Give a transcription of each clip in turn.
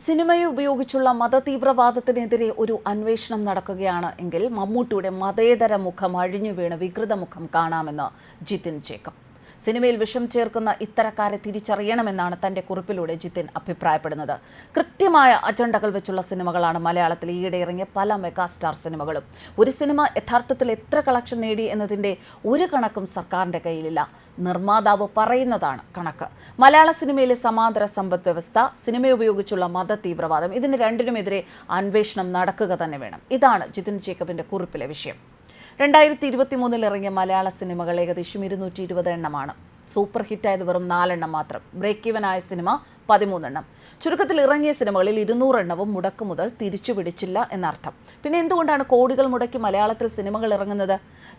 സിനിമയെ ഉപയോഗിച്ചുള്ള മതതീവ്രവാദത്തിനെതിരെ ഒരു അന്വേഷണം നടക്കുകയാണ് എങ്കിൽ മമ്മൂട്ടിയുടെ മതേതര മുഖം അഴിഞ്ഞു വീണ് വികൃത മുഖം കാണാമെന്ന് ജിതിൻ ജേക്കബ്. സിനിമയിൽ വിഷം ചേർക്കുന്ന ഇത്തരക്കാരെ തിരിച്ചറിയണമെന്നാണ് തന്റെ കുറിപ്പിലൂടെ ജിതിൻ അഭിപ്രായപ്പെടുന്നത്. കൃത്യമായ അജണ്ടകൾ വെച്ചുള്ള സിനിമകളാണ് മലയാളത്തിൽ ഈയിടെ ഇറങ്ങിയ പല മെഗാസ്റ്റാർ സിനിമകളും. ഒരു സിനിമ യഥാർത്ഥത്തിൽ എത്ര കളക്ഷൻ നേടി എന്നതിന്റെ ഒരു കണക്കും സർക്കാരിന്റെ കയ്യിലില്ല. നിർമ്മാതാവ് പറയുന്നതാണ് കണക്ക്. മലയാള സിനിമയിലെ സമാന്തര സമ്പദ് വ്യവസ്ഥ സിനിമ ഉപയോഗിച്ചുള്ള മത തീവ്രവാദം ഇതിന് രണ്ടിനുമെതിരെ അന്വേഷണം നടക്കുക തന്നെ വേണം. ഇതാണ് ജിതിൻ ജേക്കബിന്റെ കുറിപ്പിലെ വിഷയം. രണ്ടായിരത്തി ഇരുപത്തി മൂന്നിൽ ഇറങ്ങിയ മലയാള സിനിമകൾ ഏകദേശം ഇരുന്നൂറ്റി ഇരുപത് എണ്ണമാണ്. സൂപ്പർ ഹിറ്റായത് വെറും നാലെണ്ണം മാത്രം. ബ്രേക്ക് ഈവൻ ആയ സിനിമ പതിമൂന്നെണ്ണം. ചുരുക്കത്തിൽ ഇറങ്ങിയ സിനിമകളിൽ ഇരുന്നൂറെണ്ണവും മുടക്ക് മുതൽ തിരിച്ചു പിടിച്ചില്ല എന്നർത്ഥം. പിന്നെ എന്തുകൊണ്ടാണ് കോടികൾ മുടക്കി മലയാളത്തിൽ സിനിമകൾ ഇറങ്ങുന്നത്?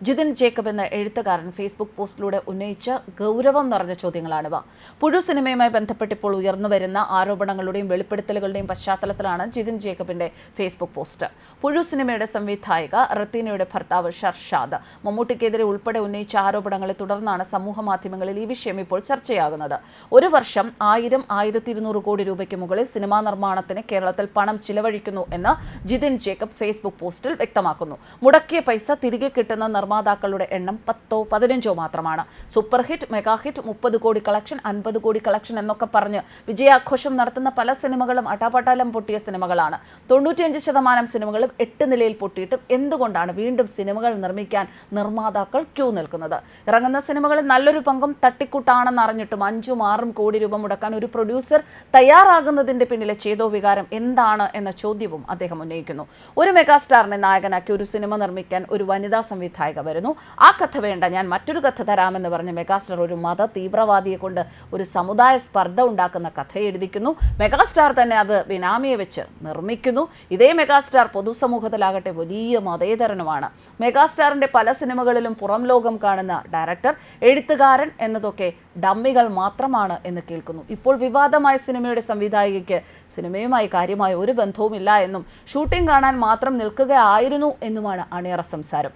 ജിതിൻ ജേക്കബ് എന്ന എഴുത്തുകാരൻ ഫേസ്ബുക്ക് പോസ്റ്റിലൂടെ ഉന്നയിച്ച ഗൗരവം നിറഞ്ഞ ചോദ്യങ്ങളാണിവ പുഴു സിനിമയുമായി ബന്ധപ്പെട്ടിപ്പോൾ ഇപ്പോൾ ഉയർന്നു വരുന്ന ആരോപണങ്ങളുടെയും വെളിപ്പെടുത്തലുകളുടെയും പശ്ചാത്തലത്തിലാണ് ജിതിൻ ജേക്കബിന്റെ ഫേസ്ബുക്ക് പോസ്റ്റ്. പുഴു സിനിമയുടെ സംവിധായക റത്തീനയുടെ ഭർത്താവ് ഷർഷാദ്. മമ്മൂട്ടിക്കെതിരെ ഉൾപ്പെടെ ഉന്നയിച്ച ആരോപണങ്ങളെ തുടർന്നാണ് സമൂഹ മാധ്യമങ്ങളിൽ ഈ വിഷയം ഇപ്പോൾ ചർച്ചയാകുന്നത്. ഒരു വർഷം ആയിരം ആയിരത്തി ഇരുന്നൂറ് കോടി രൂപയ്ക്ക് മുകളിൽ സിനിമാ നിർമ്മാണത്തിന് കേരളത്തിൽ പണം ചിലവഴിക്കുന്നു എന്ന് ജിതിൻ ജേക്കബ് ഫേസ്ബുക്ക് പോസ്റ്റിൽ വ്യക്തമാക്കുന്നു. മുടക്കിയ പൈസ തിരികെ കിട്ടുന്ന നിർമ്മാതാക്കളുടെ എണ്ണം പത്തോ പതിനഞ്ചോ മാത്രമാണ്. സൂപ്പർ ഹിറ്റ് മെഗാ ഹിറ്റ് മുപ്പത് കോടി കളക്ഷൻ അൻപത് കോടി കളക്ഷൻ എന്നൊക്കെ പറഞ്ഞ് വിജയാഘോഷം നടത്തുന്ന പല സിനിമകളും അട്ടാപട്ടാലം പൊട്ടിയ സിനിമകളാണ്. തൊണ്ണൂറ്റിയഞ്ച് ശതമാനം സിനിമകളും എട്ട് നിലയിൽ പൊട്ടിയിട്ടും എന്തുകൊണ്ടാണ് വീണ്ടും സിനിമകൾ നിർമ്മിക്കാൻ നിർമ്മാതാക്കൾ ക്യൂ നിൽക്കുന്നത്? ഇറങ്ങുന്ന സിനിമകളിൽ നല്ലൊരു പങ്കും തട്ടിക്കൂട്ടാണെന്ന് അറിഞ്ഞിട്ടും അഞ്ചും ആറും കോടി രൂപ മുടക്കാൻ ഒരു പ്രൊഡ്യൂസർ തയ്യാറാകുന്നതിന്റെ പിന്നിലെ ചേതോ വികാരം എന്താണ് എന്ന ചോദ്യവും അദ്ദേഹം ഉന്നയിക്കുന്നു. ഒരു മെഗാസ്റ്റാറിനെ നായകനാക്കി ഒരു സിനിമ നിർമ്മിക്കാൻ ഒരു വനിതാ സംവിധായക വരുന്നു. ആ കഥ വേണ്ട ഞാൻ മറ്റൊരു കഥ തരാമെന്ന് പറഞ്ഞ് മെഗാസ്റ്റാർ ഒരു മത തീവ്രവാദിയെ കൊണ്ട് ഒരു സമുദായ സ്പർദ്ധ ഉണ്ടാക്കുന്ന കഥ എഴുതിക്കുന്നു. മെഗാസ്റ്റാർ തന്നെ അത് ബിനാമിയെ വെച്ച് നിർമ്മിക്കുന്നു. ഇതേ മെഗാസ്റ്റാർ പൊതുസമൂഹത്തിലാകട്ടെ വലിയ മതേതരനുമാണ്. മെഗാസ്റ്റാറിന്റെ പല സിനിമകളിലും പുറം ലോകം കാണുന്ന ഡയറക്ടർ എഴുത്തുകാരൻ എന്നതൊക്കെ ഡമ്മികൾ മാത്രമാണ് എന്ന് കേൾക്കുന്നു. ഇപ്പോൾ വിവാദമായ സിനിമയുടെ സംവിധായികയ്ക്ക് സിനിമയുമായി കാര്യമായ ഒരു ബന്ധവുമില്ല എന്നും ഷൂട്ടിംഗ് കാണാൻ മാത്രം നിൽക്കുകയായിരുന്നു എന്നുമാണ് അണിയറ സംസാരം.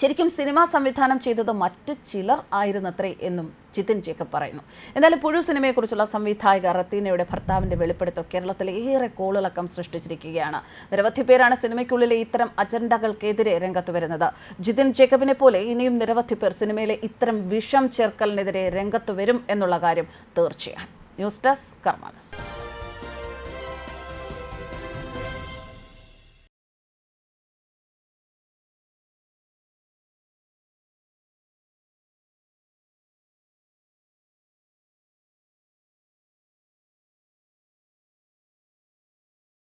ശരിക്കും സിനിമ സംവിധാനം ചെയ്തത് മറ്റു ചിലർ ആയിരുന്നത്രേ എന്നും ജിതിൻ ജേക്കബ് പറയുന്നു. എന്നാലും പുഴു സിനിമയെക്കുറിച്ചുള്ള സംവിധായക റത്തീനയുടെ ഭർത്താവിന്റെ വെളിപ്പെടുത്തൽ കേരളത്തിൽ ഏറെ കോളിളക്കം സൃഷ്ടിച്ചിരിക്കുകയാണ്. നിരവധി പേരാണ് സിനിമയ്ക്കുള്ളിലെ ഇത്തരം അജണ്ടകൾക്കെതിരെ രംഗത്ത് വരുന്നത്. ജിതിൻ ജേക്കബിനെ പോലെ ഇനിയും നിരവധി പേർ സിനിമയിലെ ഇത്തരം വിഷം ചേർക്കലിനെതിരെ രംഗത്ത് വരും എന്നുള്ള കാര്യം തീർച്ചയാണ്. News desk കർമാനസ്.